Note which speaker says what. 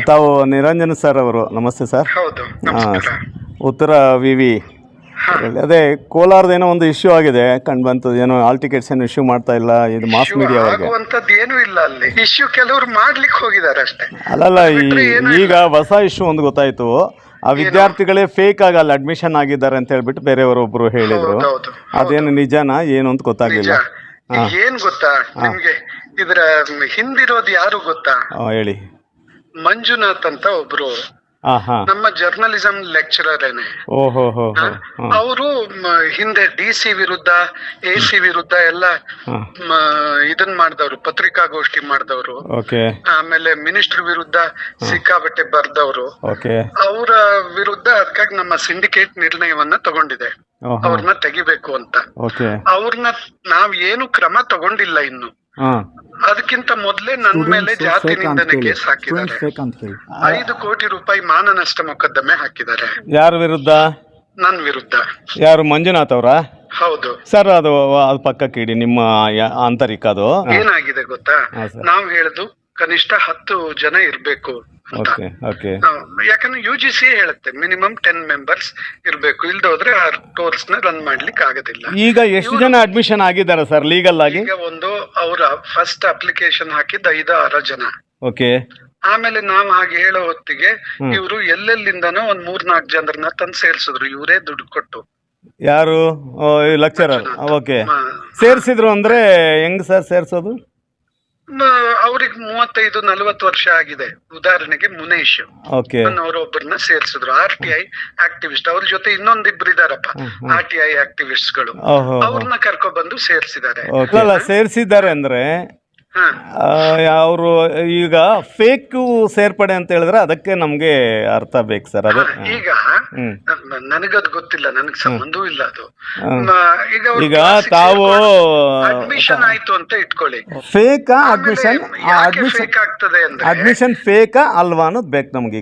Speaker 1: ತಾವು ನಿರಂಜನ್ ಸರ್ ಅವರು. ನಮಸ್ತೆ ಸರ್.
Speaker 2: ಹೌದು
Speaker 1: ಹಾಂ
Speaker 2: ನಮಸ್ಕಾರ.
Speaker 1: ಉತ್ತರ ವಿ ವಿ. ಅದೇ ಕೋಲಾರದೇನೋ ಒಂದು ಇಶ್ಯೂ ಆಗಿದೆ. ಕಂಡು ಬಂತು ಏನೋ ಆಲ್ ಟಿಕೆಟ್ಸ್ ಏನು ಇಶ್ಯೂ ಮಾಡ್ತಾ ಇಲ್ಲ ಇದು ಮಾಸ್ ಮೀಡಿಯಾ ಅವ್ರಿಗೆ.
Speaker 2: ಆಗುವಂತದ್ದು ಏನೂ ಇಲ್ಲ ಅಲ್ಲಿ. ಇಶ್ಯೂ ಕೆಲವರು ಮಾಡ್ಲಿಕ್ಕೆ ಹೋಗಿದ್ದಾರೆ ಅಷ್ಟೇ.
Speaker 1: ಅಲ್ಲಲ್ಲ ಈ ಈಗ ಹೊಸ ಇಶ್ಯೂ ಒಂದು ಗೊತ್ತಾಯ್ತು. ಆ ವಿದ್ಯಾರ್ಥಿಗಳೇ ಫೇಕ್ ಆಗಿ ಅಲ್ಲಿ ಅಡ್ಮಿಷನ್ ಆಗಿದ್ದಾರೆ ಅಂತ ಹೇಳ್ಬಿಟ್ಟು ಬೇರೆಯವರೊಬ್ರು ಹೇಳಿದ್ರು.
Speaker 2: ಹೌದೌದು
Speaker 1: ಅದೇನು ನಿಜನಾ ಏನು ಅಂತ ಗೊತ್ತಾಗ್ಲಿಲ್ಲ.
Speaker 2: ಏನ್ ಗೊತ್ತಾ? ನಿಮ್ಗೆ ಇದ್ರ ಹಿಂದಿರೋದು ಯಾರು ಗೊತ್ತಾ?
Speaker 1: ಆ, ಹೇಳಿ.
Speaker 2: ಮಂಜುನಾಥ್ ಅಂತ ಒಬ್ರು ನಮ್ಮ ಜರ್ನಲಿಸಂ ಲೆಕ್ಚರರ್ ಏನೆ.
Speaker 1: ಓಹೋ ಹೋ ಹೋ ಹಾ.
Speaker 2: ಅವರು ಹಿಂದೆ ಡಿ ಸಿ ವಿರುದ್ಧ ಎ ಸಿ ವಿರುದ್ಧ ಎಲ್ಲ ಇದನ್ ಮಾಡ್ದವ್ರು ಪತ್ರಿಕಾಗೋಷ್ಠಿ ಮಾಡ್ದವ್ರು. ಆಮೇಲೆ ಮಿನಿಸ್ಟರ್ ವಿರುದ್ಧ ಸಿಕ್ಕಾಬಟ್ಟೆ ಬರ್ದವ್ರು. ಅವರ ವಿರುದ್ಧ ಅದಕ್ಕಾಗಿ ನಮ್ಮ ಸಿಂಡಿಕೇಟ್ ನಿರ್ಣಯವನ್ನ ತಗೊಂಡಿದೆ. ಅವ್ರನ್ನ ತೆಗಿಬೇಕು ಅಂತ. ಅವ್ರನ್ನ ನಾವ್ ಏನು ಕ್ರಮ ತಗೊಂಡಿಲ್ಲ ಇನ್ನು. ಅದಕ್ಕಿಂತ ಮೊದಲೇ ನನ್ನ ಮೇಲೆ ಜಾತಿ ನಿಂದನೆ ಕೇಸ್ ಹಾಕಿದ್ದಾರೆ. ಐದು ಕೋಟಿ ರೂಪಾಯಿ ಮಾನ ನಷ್ಟ ಮೊಕದ್ದಮೆ ಹಾಕಿದ್ದಾರೆ.
Speaker 1: ಯಾರ ವಿರುದ್ಧ?
Speaker 2: ನನ್ನ ವಿರುದ್ಧ.
Speaker 1: ಯಾರು ಮಂಜುನಾಥ್ ಅವರಾ?
Speaker 2: ಹೌದು.
Speaker 1: ಸರ್ ಅದು ಅದು ಪಕ್ಕಕ್ಕೆ ಇಡಿ ನಿಮ್ಮ ಯ- ಆಂತರಿಕ ಅದು.
Speaker 2: ಏನಾಗಿದೆ ಗೊತ್ತಾ?
Speaker 1: ನಾವು ಸರ್.
Speaker 2: ನಾವ್ ಹೇಳುದು ಕನಿಷ್ಠ ಹತ್ತು ಜನ ಇರ್ಬೇಕು ಅಂತ.
Speaker 1: Okay okay.
Speaker 2: ಯಾಕಂದ್ರೆ ಯು ಜಿ ಸಿ ಹೇಳುತ್ತೆ ಮಿನಿಮಮ್ ಟೆನ್ ಮೆಂಬರ್ಸ್ ಇರ್ಬೇಕು. ಇಲ್ದ ಹೋದ್ರೆ ಆ ಟೂರ್ಸ್ನ ರನ್ ಮಾಡ್ಲಿಕ್ಕೆ ಆಗೋದಿಲ್ಲ
Speaker 1: ಈಗ ಎಷ್ಟು ಜನ ಅಡ್ಮಿಷನ್ ಆಗಿದ್ದಾರೆ ಸರ್ ಲೀಗಲ್ ಆಗಿ?
Speaker 2: ಈಗ ಒಂದು ಅವರ ಫಸ್ಟ್ ಅಪ್ಲಿಕೇಶನ್ ಹಾಕಿದ್ದ ಐದು ಆರು ಜನ.
Speaker 1: ಓಕೆ.
Speaker 2: ಆಮೇಲೆ ನಾವು ಹಾಗೆ ಹೇಳೋ ಹೊತ್ತಿಗೆ ಇವರು ಎಲ್ಲೆಲ್ಲಿಂದನೋ ಒಂದ್ ಮೂರ್ ನಾಲ್ಕು ಜನರನ್ನ ತಂದು ಸೇರ್ಸಿದ್ರು ಇವರೇ ದುಡ್ಡು ಕೊಟ್ಟು.
Speaker 1: ಯಾರು? Lecturer okay. ಸೇರಿಸಿದ್ರು ಅಂದ್ರೆ ಹೆಂಗ್ ಸರ್ ಸೇರ್ಸೋದು?
Speaker 2: ಅವ್ರಿಗೆ ಮೂವತ್ತೈದು ನಲವತ್ತು ವರ್ಷ ಆಗಿದೆ. ಉದಾಹರಣೆಗೆ ಮುನೇಶ್. ಅವರೊಬ್ಬರನ್ನ ಸೇರ್ಸಿದ್ರು. ಆರ್ ಟಿ ಐ ಆಕ್ಟಿವಿಸ್ಟ್ ಅವ್ರ ಜೊತೆ ಇನ್ನೊಂದಿಬ್ರು ಇದಾರಪ್ಪ. ಆರ್ ಟಿ ಐ
Speaker 1: ಆಕ್ಟಿವಿಸ್ಟ್ಗಳು.
Speaker 2: ಅವ್ರನ್ನ ಕರ್ಕೊಂಡ್ ಬಂದು ಸೇರ್ಸಿದ್ದಾರೆ
Speaker 1: ಸೇರಿಸಿದ್ದಾರೆ ಅಂದ್ರೆ ಅವರು ಈಗ ಫೇಕ್ ಸೇರ್ಪಡೆ ಅಂತ ಹೇಳಿದ್ರೆ ಅದಕ್ಕೆ ನಮ್ಗೆ ಅರ್ಥ ಬೇಕು ಸರ್ ಅದು?
Speaker 2: ಈಗ ನನಗದು ಗೊತ್ತಿಲ್ಲ ನನಗೆ ಸಂಬಂಧವೂ ಇಲ್ಲ ಅದು. ಈಗ
Speaker 1: ತಾವು
Speaker 2: ಅಡ್ಮಿಷನ್ ಆಯ್ತು ಅಂತ ಇಟ್ಕೊಳ್ಳಿ.
Speaker 1: ಫೇಕಾ ಅಡ್ಮಿಷನ್ ಅಡ್ಮಿಷನ್
Speaker 2: ಫೇಕ್ ಆಗ್ತದೆ ಅಂದ್ರೆ
Speaker 1: ಅಡ್ಮಿಷನ್ ಫೇಕಾ ಅಲ್ವಾ ಅನ್ನೋದು ಬೇಕು ನಮ್ಗೀಗ